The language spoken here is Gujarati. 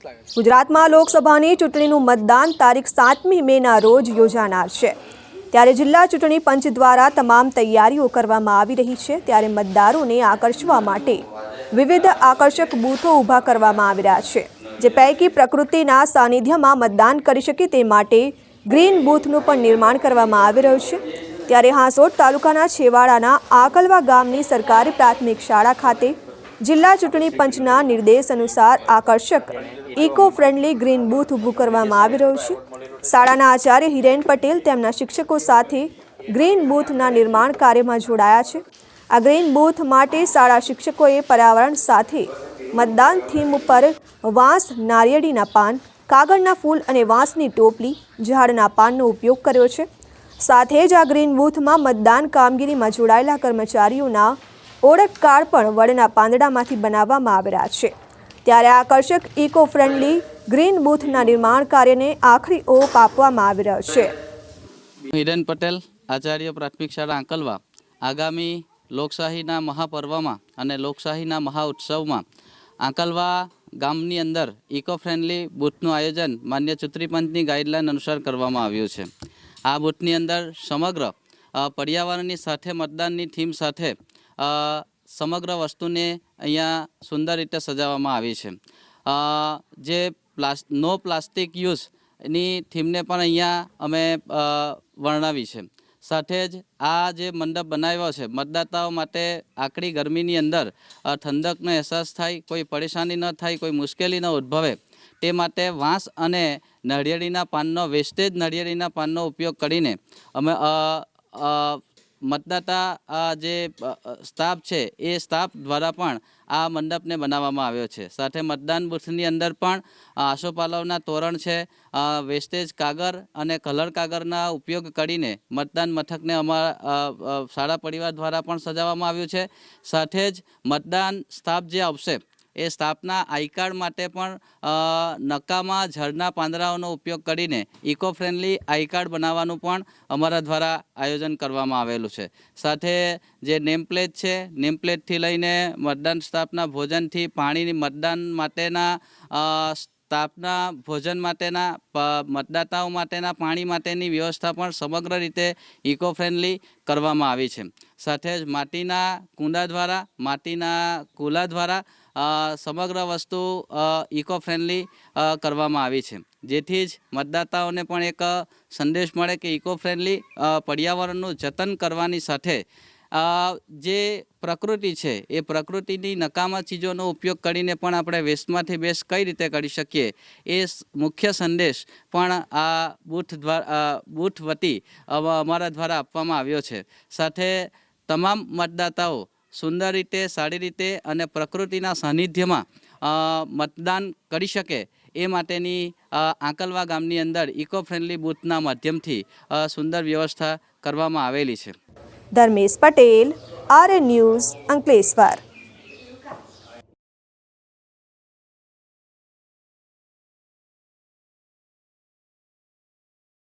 ગુજરાતમાં લોકસભાની ચૂંટણીનું મતદાન તારીખ સાતમી મેના રોજ યોજાનાર છે. ત્યારે જિલ્લા ચૂંટણી પંચ દ્વારા તમામ તૈયારીઓ કરવામાં આવી રહી છે ત્યારે મતદારોને આકર્ષવા માટે વિવિધ આકર્ષક બૂથો ઊભા કરવામાં આવી રહ્યા છે. જે પૈકી પ્રકૃતિના સાનિધ્યમાં મતદાન કરી શકે તે માટે ગ્રીન બૂથનું પણ નિર્માણ કરવામાં આવી રહ્યું છે. ત્યારે હાંસોટ તાલુકાના છેવાડાના આકલવા ગામની સરકારી પ્રાથમિક શાળા ખાતે જિલ્લા ચૂંટણી પંચના નિર્દેશ અનુસાર આકર્ષક ઇકો ફ્રેન્ડલી ગ્રીન બૂથ ઊભું કરવામાં આવી રહ્યું છે. શાળાના આચાર્ય હિરેન પટેલ તેમના શિક્ષકો સાથે ગ્રીન બૂથના નિર્માણ કાર્યમાં જોડાયા છે. આ ગ્રીન બૂથ માટે શાળા શિક્ષકોએ પર્યાવરણ સાથે મતદાન થીમ ઉપર વાંસ, નારિયેળીના પાન, કાગળના ફૂલ અને વાંસની ટોપલી, ઝાડના પાનનો ઉપયોગ કર્યો છે. સાથે જ આ ગ્રીન બૂથમાં મતદાન કામગીરીમાં જોડાયેલા કર્મચારીઓના ઓળખ કાર્ડ પણ વડના પાંદડામાંથી બનાવવામાં આવી રહ્યા છે. ત્યારે આકર્ષક ઇકો ફ્રેન્ડલી ગ્રીન બૂથના નિર્માણ કાર્યને આખરી ઓપ આપવામાં આવી રહ્યો છે. હિરેન પટેલ, આચાર્ય પ્રાથમિક શાળા આંકલવા. આગામી લોકશાહીના મહાપર્વમાં અને લોકશાહીના મહાઉત્સવમાં આંકલવા ગામની અંદર ઇકો ફ્રેન્ડલી બૂથનું આયોજન માન્ય ચૂંટણી પંચની ગાઈડલાઈન અનુસાર કરવામાં આવ્યું છે. આ બૂથની અંદર સમગ્ર પર્યાવરણની સાથે મતદાનની થીમ સાથે સમગ્ર વસ્તુને અહીંયા સુંદર રીતે સજાવવામાં આવી છે. જે પ્લાસ, નો પ્લાસ્ટિક યુઝની થીમને પણ અહીંયા અમે વર્ણવી છે. સાથે જ આ જે મંડપ બનાવ્યો છે, મતદાતાઓ માટે આકરી ગરમીની અંદર ઠંડકનો અહેસાસ થાય, કોઈ પરેશાની ન થાય, કોઈ મુશ્કેલી ન ઉદ્ભવે, તે માટે વાંસ અને નળિયેળીના પાનનો, વેસ્ટેજ નળિયેળીના પાનનો ઉપયોગ કરીને અમે મતદાતા જે સ્ટાફ છે, એ સ્ટાફ દ્વારા પણ આ મંડપને બનાવવામાં આવ્યો છે. સાથે મતદાન બુથની અંદર પણ આસોપાલવના તોરણ છે વેસ્ટેજ કાગળ અને કલર કાગળના ઉપયોગ કરીને મતદાન મથકને અમારા શાળા પરિવાર દ્વારા પણ સજાવવામાં આવ્યું છે. સાથે જ મતદાન સ્ટાફ જે આવશે એ સ્થાપના આઈ કાર્ડ માટે પણ નકામા ઝાડના પાંદડાઓનો ઉપયોગ કરીને ઇકો ફ્રેન્ડલી આઈ કાર્ડ બનાવવાનું પણ અમારા દ્વારા આયોજન કરવામાં આવેલું છે. સાથે જે નેમ પ્લેટ છે નેમ પ્લેટથી લઈને મતદાન સ્થાપના ભોજનથી પાણીની મતદાન માટેના અ, ભોજન માટેના મતદાતાઓ માટેના પાણી માટેની વ્યવસ્થા પણ સમગ્ર રીતે ઇકો ફ્રેન્ડલી કરવામાં આવી છે. સાથે જ માટીના કુંડા દ્વારા માટીના કુલા દ્વારા સમગ્ર વસ્તુ ઇકો ફ્રેન્ડલી કરવામાં આવી છે. જેથી જ મતદાતાઓને પણ એક સંદેશ મળે કે ઇકો ફ્રેન્ડલી પર્યાવરણનું જતન કરવાની સાથે જે પ્રકૃતિ છે, એ પ્રકૃતિની નકામા ચીજોનો ઉપયોગ કરીને પણ આપણે વેસ્ટમાંથી બેસ્ટ કઈ રીતે કરી શકીએ, એ મુખ્ય સંદેશ પણ આ બૂથ દ્વારા બૂથ વતી અમ- અમારા દ્વારા આપવામાં આવ્યો છે. સાથે તમામ મતદાતાઓ સુંદર રીતે, સારી રીતે અને પ્રકૃતિના સાનિધ્યમાં મતદાન કરી શકે એ માટેની આંકલવા ગામની અંદર ઇકો ફ્રેન્ડલી બૂથના માધ્યમથી સુંદર વ્યવસ્થા કરવામાં આવેલી છે. Dharmesh Patel R news Ankleshwar.